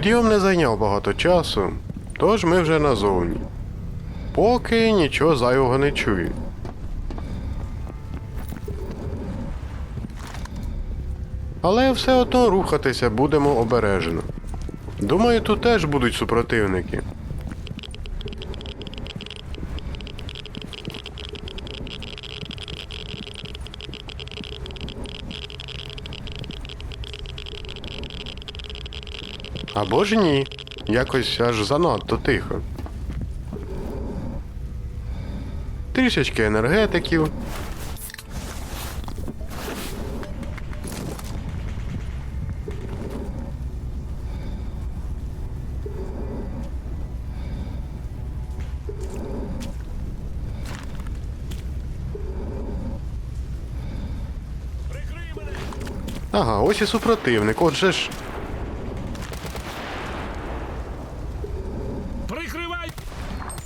Підйом не зайняв багато часу, тож ми вже назовні. Поки нічого зайвого не чую. Але все одно рухатися будемо обережно. Думаю, тут теж будуть супротивники. Або ж ні. Якось аж занадто тихо. Трішечки енергетиків. Ага, ось і супротивник. Отже ж.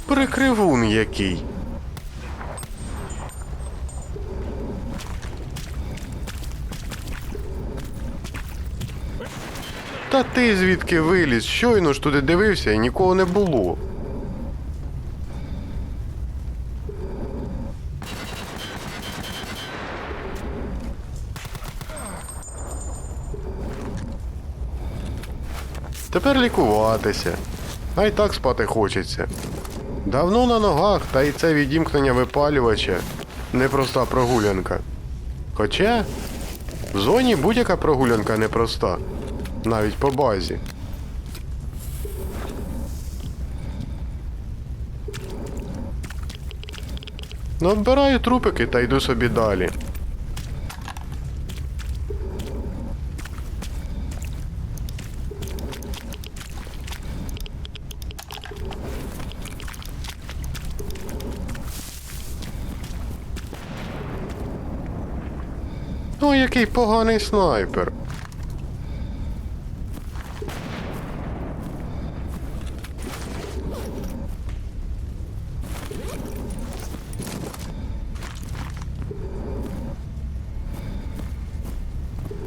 Прикривун який. Та ти звідки виліз? Щойно ж туди дивився і нікого не було. Тепер лікуватися. А й так спати хочеться. Давно на ногах, та й це відімкнення випалювача непроста прогулянка. Хоча в зоні будь-яка прогулянка непроста, навіть по базі. Набираю трупики та йду собі далі. Який поганий снайпер.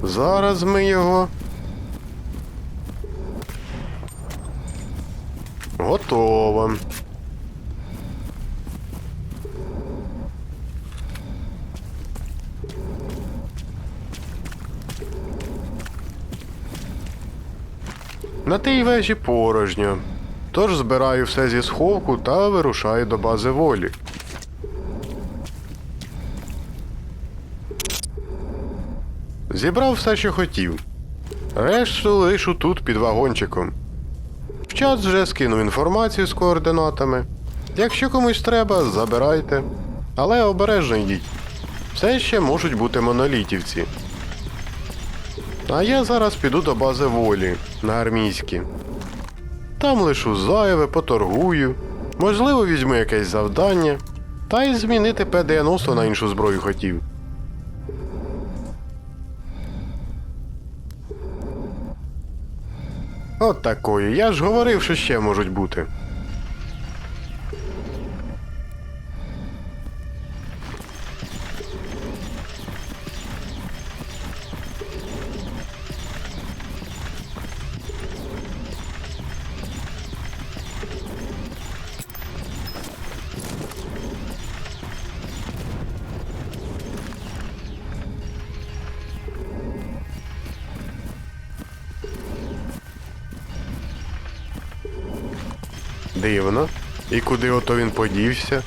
Зараз ми його. Готово. На тій вежі порожньо. Тож збираю все зі сховку та вирушаю до бази волі. Зібрав все, що хотів. Решту лишу тут під вагончиком. В чат вже скинув інформацію з координатами. Якщо комусь треба, забирайте. Але обережно йдіть. Все ще можуть бути монолітівці. А я зараз піду до бази волі на армійські. Там лишу зайве, поторгую, можливо, візьму якесь завдання, та й змінити П-90 на іншу зброю хотів. От такої. Я ж говорив, що ще можуть бути. Дивно. І куди ото він подівся?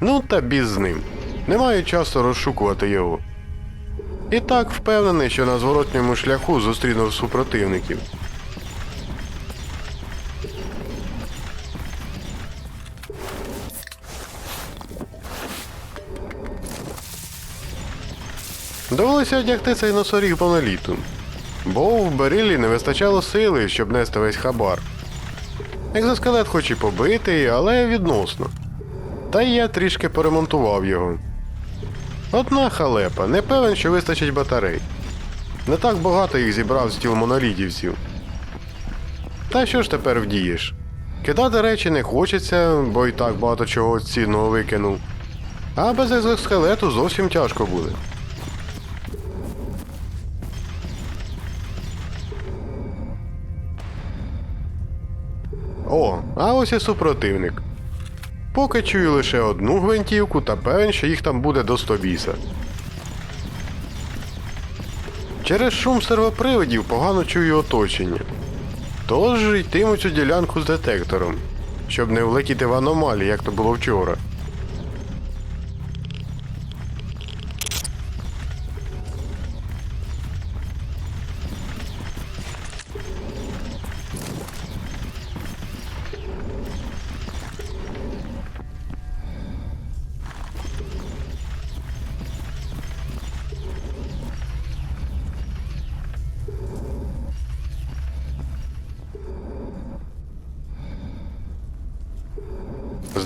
Ну та біз з ним. Немає часу розшукувати його. І так впевнений, що на зворотньому шляху зустрінув супротивників. Довелося одягти цей носоріг моноліту, бо в Берилі не вистачало сили, щоб нести весь хабар. Екзоскелет хоч і побитий, але відносно. Та й я трішки поремонтував його. Одна халепа, не певен, що вистачить батарей. Не так багато їх зібрав з тіл монолітівців. Та що ж тепер вдієш? Кидати речі не хочеться, бо і так багато чого цінного викинув. А без екзоскелету зовсім тяжко буде. О, а ось і супротивник. Поки чую лише одну гвинтівку та певен, що їх там буде до 100 біса. Через шум сервоприводів погано чую оточення. Тож йтиму цю ділянку з детектором, щоб не влетіти в аномалії, як то було вчора.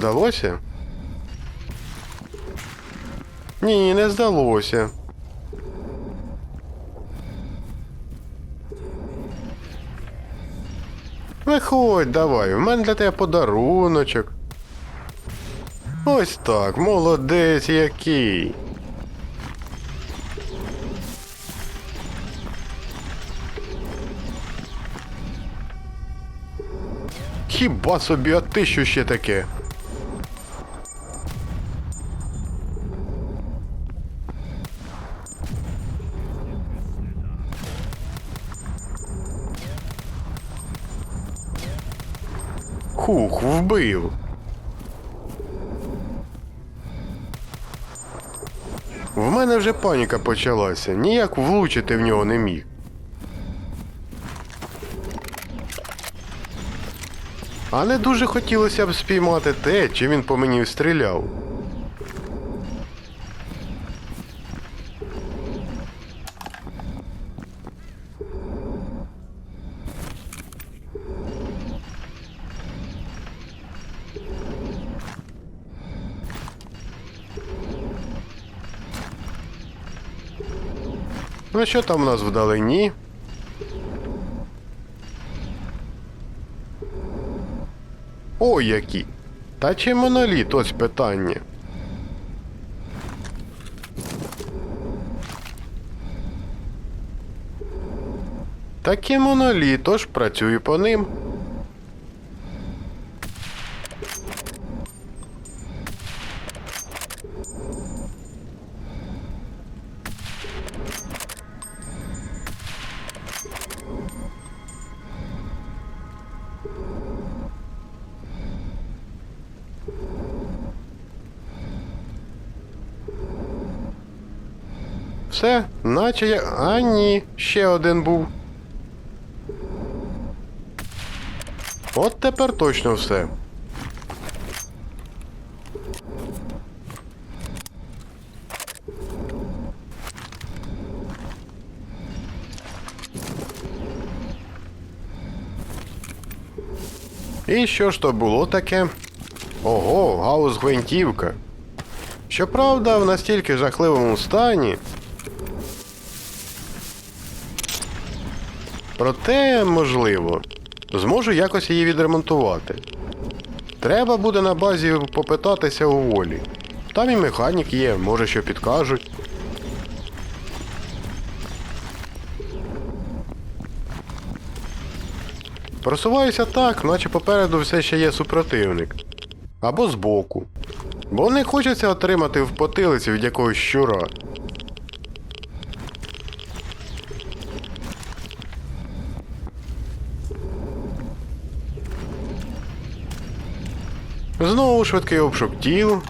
Здалося? Ні, не здалося. Виходь, давай, в мене для тебе подаруночок. Ось так, молодець який. Хіба собі, а ти що ще таке? Хух, вбив. В мене вже паніка почалася, ніяк влучити в нього не міг. А не дуже хотілося б спіймати те, чим він по мені стріляв. Ну що там у нас вдалині? Ой які! Та чи моноліт ось питання? Такі моноліт, тож працюю по ним. Все, наче я. А ні, ще один був. От тепер точно все. І що ж то було таке? Ого, гаус гвинтівка. Щоправда, в настільки жахливому стані. Проте, можливо, зможу якось її відремонтувати. Треба буде на базі попитатися у волі. Там і механік є, може що підкажуть. Просуваюся так, наче попереду все ще є супротивник. Або збоку. Бо не хочеться отримати в потилиці від якогось щура. Знову швидкий обшук тіл.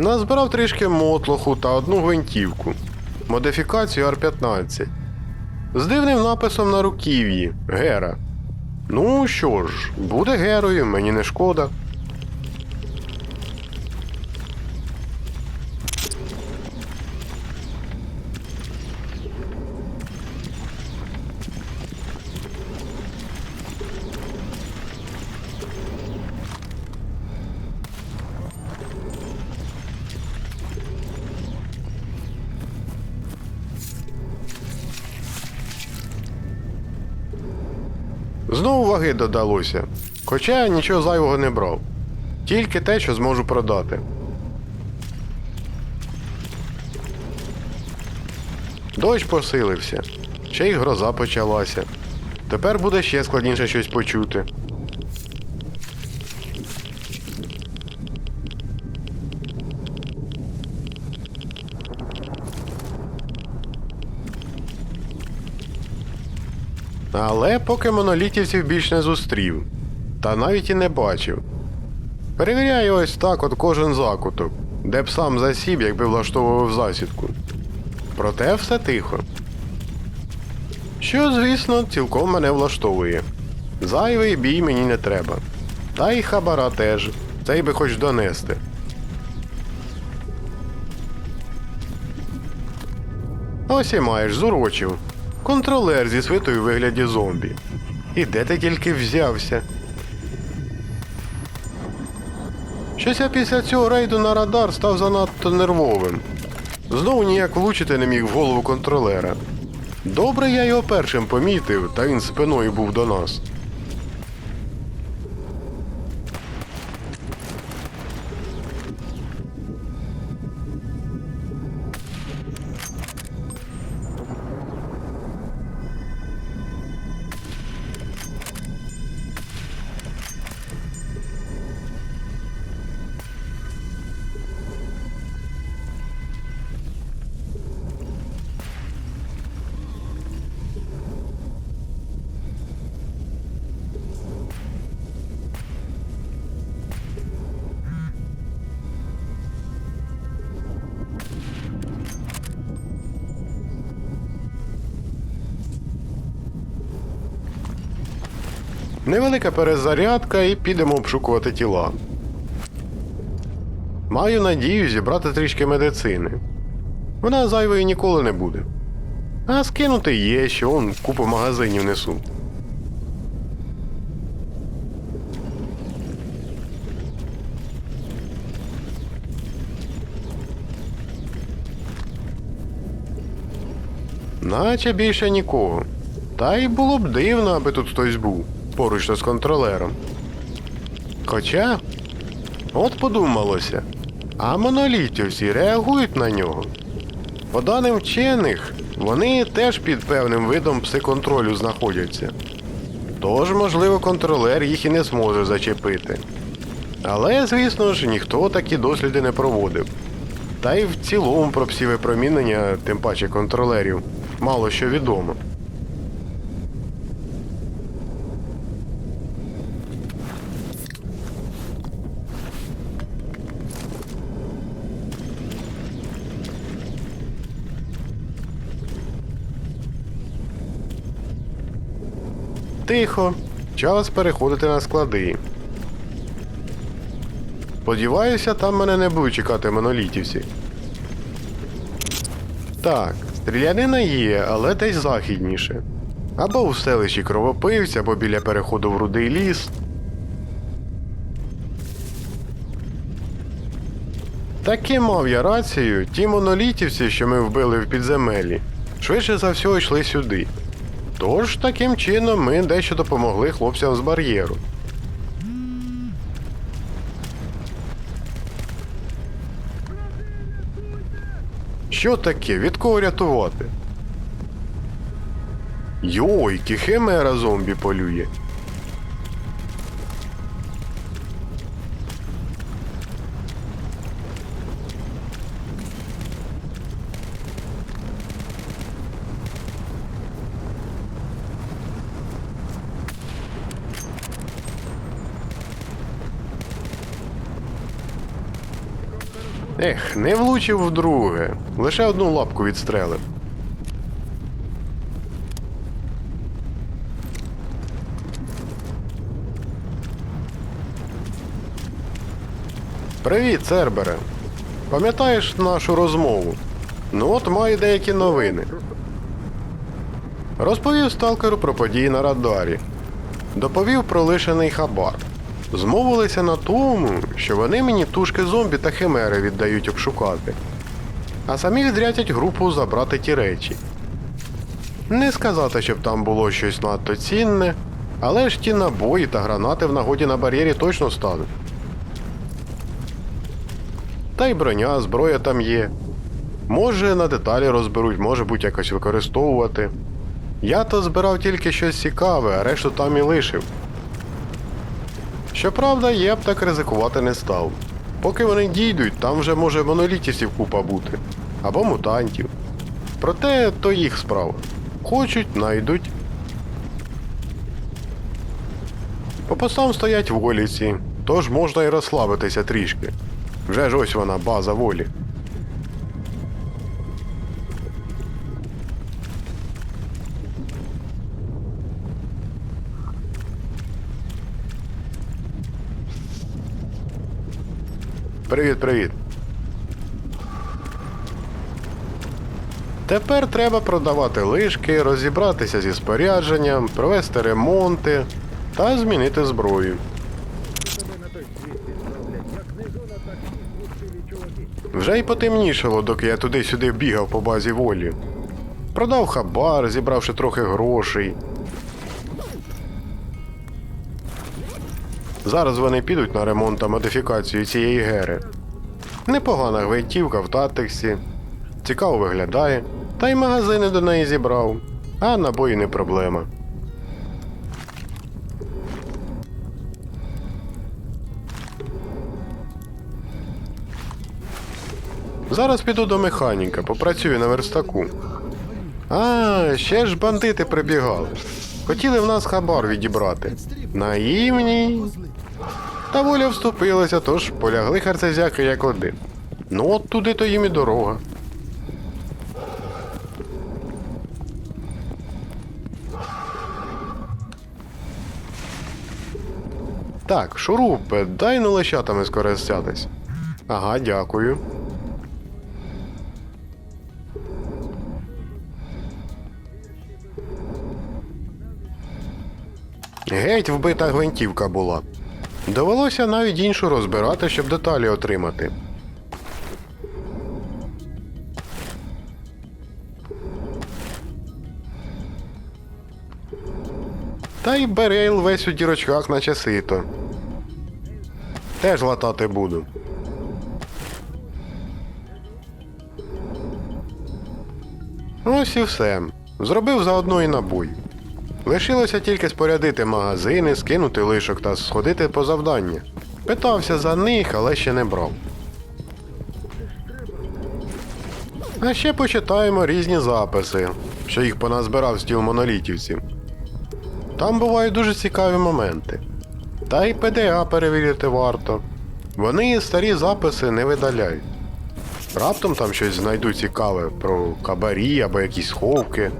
Назбирав трішки мотлоху та одну гвинтівку. Модифікацію Р-15 З дивним написом на руків'ї Гера. Ну що ж, буде герою, мені не шкода. Знову ваги додалося, хоча я нічого зайвого не брав. Тільки те, що зможу продати. Дощ посилився, ще й гроза почалася. Тепер буде ще складніше щось почути. Але поки монолітівців більш не зустрів, та навіть і не бачив. Перевіряю ось так от кожен закуток, де б сам засіб, якби влаштовував засідку. Проте все тихо. Що, звісно, цілком мене влаштовує. Зайвий бій мені не треба. Та й хабара теж. Цей би хоч донести. Ось і маєш, зурочив. Контролер зі свитою вигляді зомбі. І де ти тільки взявся? Щось я після цього рейду на радар став занадто нервовим. Знову ніяк влучити не міг в голову контролера. Добре я його першим помітив, та він спиною був до нас. Невелика перезарядка і підемо обшукувати тіла. Маю надію зібрати трішки медицини. Вона зайвою ніколи не буде. А скинути є, що он купу магазинів несу. Наче більше нікого. Та й було б дивно, аби тут хтось був поруч з контролером. Хоча, от подумалося, а монолітівці реагують на нього. По даним вчених, вони теж під певним видом псиконтролю знаходяться. Тож, можливо, контролер їх і не зможе зачепити. Але, звісно ж, ніхто такі досліди не проводив. Та й в цілому про всі випромінення, тим паче контролерів, мало що відомо. Тихо. Час переходити на склади. Сподіваюся, там мене не будуть чекати монолітівці. Так, стрілянина є, але десь західніше. Або у селищі кровопивця, або біля переходу в рудий ліс. Таки мав я рацію, ті монолітівці, що ми вбили в підземелі, швидше за всього йшли сюди. Тож, таким чином, ми дещо допомогли хлопцям з бар'єру. Що таке? Від кого рятувати? Йой, кіхемера зомбі полює. Не влучив вдруге. Лише одну лапку відстрелив. Привіт, Цербере. Пам'ятаєш нашу розмову? Ну от маю деякі новини. Розповів сталкеру про події на радарі. Доповів про лишений хабар. Змовилися на тому, що вони мені тушки зомбі та химери віддають обшукати. А самі відрядять групу забрати ті речі. Не сказати, щоб там було щось надто цінне, але ж ті набої та гранати в нагоді на бар'єрі точно стануть. Та й броня, зброя там є. Може на деталі розберуть, може будь якось використовувати. Я то збирав тільки щось цікаве, а решту там і лишив. Щоправда, я б так ризикувати не став. Поки вони дійдуть, там вже може монолітівців купа бути. Або мутантів. Проте то їх справа. Хочуть, найдуть. По постам стоять воліці, тож можна і розслабитися трішки. Вже ж ось вона, база волі. Привіт, привіт. Тепер треба продавати лишки, розібратися зі спорядженням, провести ремонти та змінити зброю. Вже й потемнішало, доки я туди-сюди бігав по базі волі. Продав хабар, зібравши трохи грошей. Зараз вони підуть на ремонт та модифікацію цієї гери. Непогана гвинтівка в татексі. Цікаво виглядає. Та й магазини до неї зібрав. А набої не проблема. Зараз піду до механіка, попрацюю на верстаку. А, ще ж бандити прибігали. Хотіли в нас хабар відібрати. Наївні. Та воля вступилася, тож полягли харцезяки як один. Ну от туди то їм і дорога. Так, шурупе, дай ну лещатами скористатись. Ага, дякую. Геть вбита гвинтівка була. Довелося навіть іншу розбирати, щоб деталі отримати. Та й берейл весь у дірочках, наче сито. Теж латати буду. Ось і все. Зробив заодно і набой. Лишилося тільки спорядити магазини, скинути лишок та сходити по завдання. Питався за них, але ще не брав. А ще почитаємо різні записи, що їх поназбирав стіл монолітівців. Там бувають дуже цікаві моменти. Та й ПДА перевірити варто. Вони старі записи не видаляють. Раптом там щось знайду цікаве про кабарі або якісь сховки.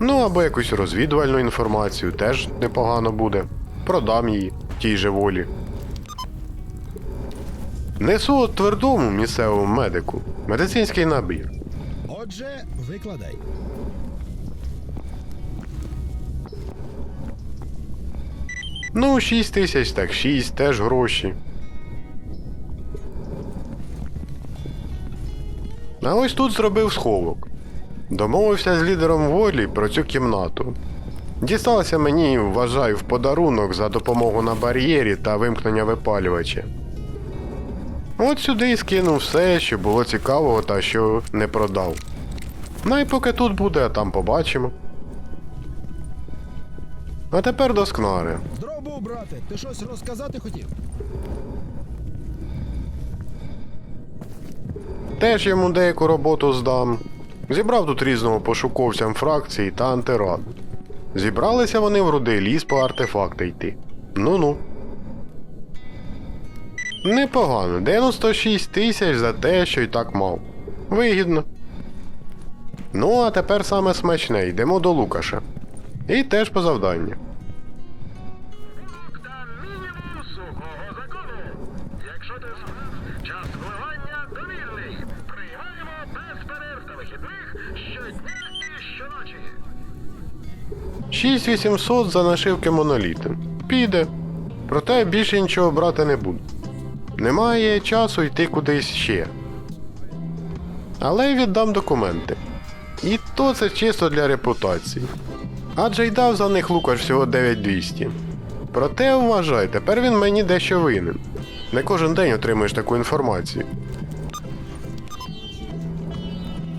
Ну, або якусь розвідувальну інформацію теж непогано буде. Продам її тій же волі. Несу твердому місцевому медику медицинський набір. Отже, викладай. Ну, 6 тисяч, так 6, теж гроші. А ось тут зробив сховок. Домовився з лідером волі про цю кімнату. Дісталося мені, вважаю, в подарунок за допомогу на бар'єрі та вимкнення випалювача. От сюди і скинув все, що було цікавого та що не продав. Ну і поки тут буде, а там побачимо. А тепер до скнари. Здорово, брате, ти щось розказати хотів? Теж йому деяку роботу здам. Зібрав тут різного пошуковцям фракції та антирад. Зібралися вони в рудий ліс по артефакти йти. Ну-ну. Непогано, 96 тисяч за те, що й так мав. Вигідно. Ну, а тепер саме смачне, йдемо до Лукаша. І теж по завданню. 6800 за нашивки моноліти. Піде. Проте більше нічого брати не буду. Немає часу йти кудись ще. Але віддам документи. І то це чисто для репутації. Адже й дав за них Лукаш всього 9200. Проте вважай, тепер він мені дещо винен. Не кожен день отримуєш таку інформацію.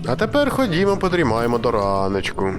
А тепер ходімо, подрімаємо до раночку.